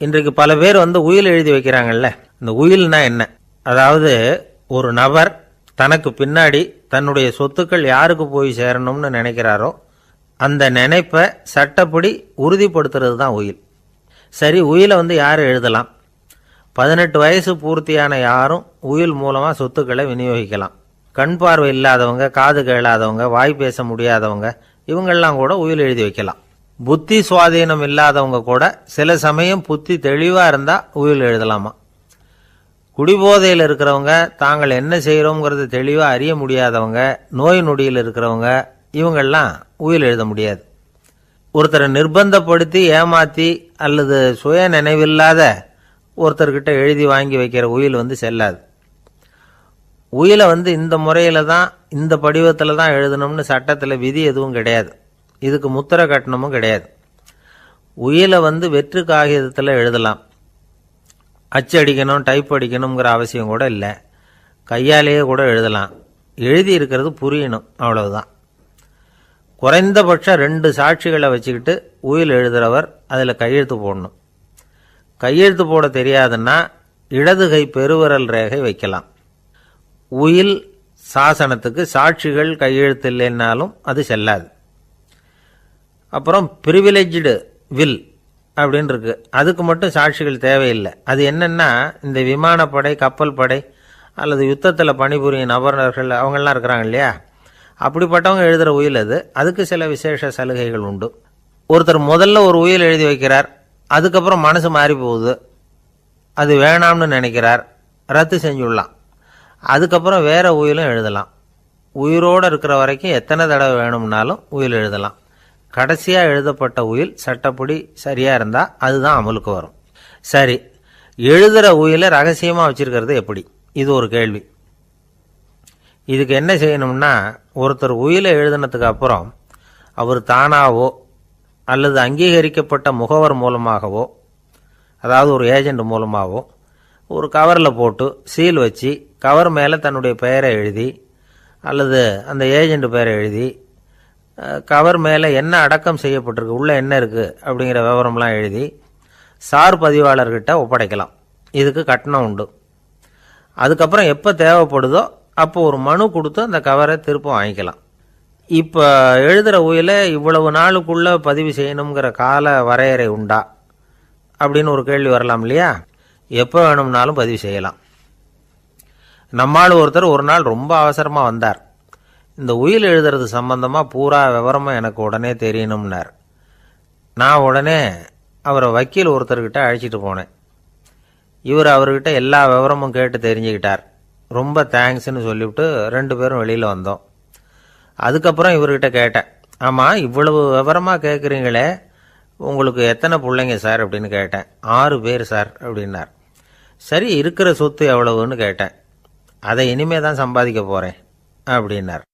இன்றைக்கு பல பேர் வந்து உயில் எழுதி வைக்கிறாங்கல்ல. இந்த உயில்னா என்ன? அதாவது ஒரு நபர் தனக்கு பின்னாடி தன்னுடைய சொத்துக்கள் யாருக்கு போய் சேரணும்னு நினைக்கிறாரோ அந்த நினைப்பை சட்டப்படி உறுதிப்படுத்துறது தான் உயில். சரி உயிலை வந்து யார் எழுதலாம்? பதினெட்டு வயசு பூர்த்தியான யாரும் உயில் மூலமாக சொத்துக்களை விநியோகிக்கலாம். கண் பார்வை இல்லாதவங்க காது கேளாதவங்க வாய் பேச முடியாதவங்க இவங்கெல்லாம் கூட உயில் எழுதி வைக்கலாம். புத்தி சுவாதீனம் இல்லாதவங்க கூட சில சமயம் புத்தி தெளிவாக இருந்தால் உயில் எழுதலாமா? குடிபோதையில் இருக்கிறவங்க தாங்கள் என்ன செய்கிறோங்கிறது தெளிவாக அறிய முடியாதவங்க நோய் நொடியில் இருக்கிறவங்க இவங்கெல்லாம் உயில் எழுத முடியாது. ஒருத்தரை நிர்பந்தப்படுத்தி ஏமாற்றி அல்லது சுய நினைவில்லாத ஒருத்தர்கிட்ட எழுதி வாங்கி வைக்கிற உயில் வந்து செல்லாது. உயிலை வந்து இந்த முறையில் தான் இந்த படிவத்தில் தான் எழுதணும்னு சட்டத்தில் விதி எதுவும் கிடையாது. இதுக்கு முத்திர கட்டணமும் கிடையாது. உயிலை வந்து வெற்று காகிதத்தில் எழுதலாம். அச்சடிக்கணும் டைப் அடிக்கணுங்கிற அவசியம் கூட இல்லை. கையாலேயே கூட எழுதலாம். எழுதி இருக்கிறது புரியணும் அவ்வளவுதான். குறைந்தபட்சம் ரெண்டு சாட்சிகளை வச்சுக்கிட்டு உயில் எழுதுறவர் அதில் கையெழுத்து போடணும். கையெழுத்து போட தெரியாதுன்னா இடதுகை பெருவிரல் ரேகை வைக்கலாம். உயில் சாசனத்துக்கு சாட்சிகள் கையெழுத்து இல்லைன்னாலும் அது செல்லாது. அப்புறம் ப்ரிவிலேஜ்டு வில் அப்படின்னு இருக்கு அதுக்கு மட்டும் சாட்சிகள் தேவையில்லை. அது என்னென்னா இந்த விமானப்படை கப்பல் படை அல்லது யுத்தத்தில் பணிபுரியும் நபர்கள் அவங்கெல்லாம் இருக்கிறாங்க இல்லையா? அப்படிப்பட்டவங்க எழுதுகிற உயில் அது. அதுக்கு சில விசேஷ சலுகைகள் உண்டு. ஒருத்தர் முதல்ல ஒரு உயில் எழுதி வைக்கிறார். அதுக்கப்புறம் மனசு மாறி போகுது. அது வேணாம்னு நினைக்கிறார். ரத்து செஞ்சுடலாம். அதுக்கப்புறம் வேறு உயிலும் எழுதலாம். உயிரோடு இருக்கிற வரைக்கும் எத்தனை தடவை வேணும்னாலும் உயில் எழுதலாம். கடைசியாக எழுதப்பட்ட உயில் சட்டப்படி சரியாக இருந்தால் அதுதான் அமலுக்கு வரும். சரி எழுதுகிற உயிலை ரகசியமாக வச்சுருக்கிறது எப்படி? இது ஒரு கேள்வி. இதுக்கு என்ன செய்யணும்னா ஒருத்தர் உயிலை எழுதினதுக்கு அப்புறம் அவர் தானாவோ அல்லது அங்கீகரிக்கப்பட்ட முகவர் மூலமாகவோ அதாவது ஒரு ஏஜெண்ட் மூலமாகவோ ஒரு கவரில் போட்டு சீல் வச்சு கவர் மேலே தன்னுடைய பெயரை எழுதி அல்லது அந்த ஏஜெண்ட் பெயரை எழுதி கவர் மேலே என்ன அடக்கம் செய்யப்பட்டிருக்கு உள்ளே என்ன இருக்குது அப்படிங்கிற விவரம்லாம் எழுதி சார் பதிவாளர்கிட்ட ஒப்படைக்கலாம். இதுக்கு கட்டணம் உண்டு. அதுக்கப்புறம் எப்போ தேவைப்படுதோ அப்போ ஒரு மனு கொடுத்து அந்த கவரை திருப்பம் வாங்கிக்கலாம். இப்போ எழுதுகிற உயிலை இவ்வளவு நாளுக்குள்ளே பதிவு செய்யணுங்கிற கால வரையறை உண்டா அப்படின்னு ஒரு கேள்வி வரலாம் இல்லையா? எப்போ வேணும்னாலும் பதிவு செய்யலாம். நம்மால் ஒருத்தர் ஒரு நாள் ரொம்ப அவசரமாக வந்தார். இந்த உயில் எழுதுறது சம்பந்தமாக பூரா விவரமும் எனக்கு உடனே தெரியணும்னார். நான் உடனே அவரை வக்கீல் ஒருத்தர்கிட்ட அழைச்சிட்டு போனேன். இவர் அவர்கிட்ட எல்லா விவரமும் கேட்டு தெரிஞ்சுக்கிட்டார். ரொம்ப தேங்க்ஸ்னு சொல்லிவிட்டு ரெண்டு பேரும் வெளியில் வந்தோம். அதுக்கப்புறம் இவர்கிட்ட கேட்டேன். ஆமாம் இவ்வளவு விவரமாக கேட்குறீங்களே உங்களுக்கு எத்தனை பிள்ளைங்க சார் அப்படின்னு கேட்டேன். ஆறு பேர் சார் அப்படின்னார். சரி இருக்கிற சொத்து எவ்வளவுன்னு கேட்டேன். அதை இனிமே தான் சம்பாதிக்க போகிறேன் அப்படின்னார்.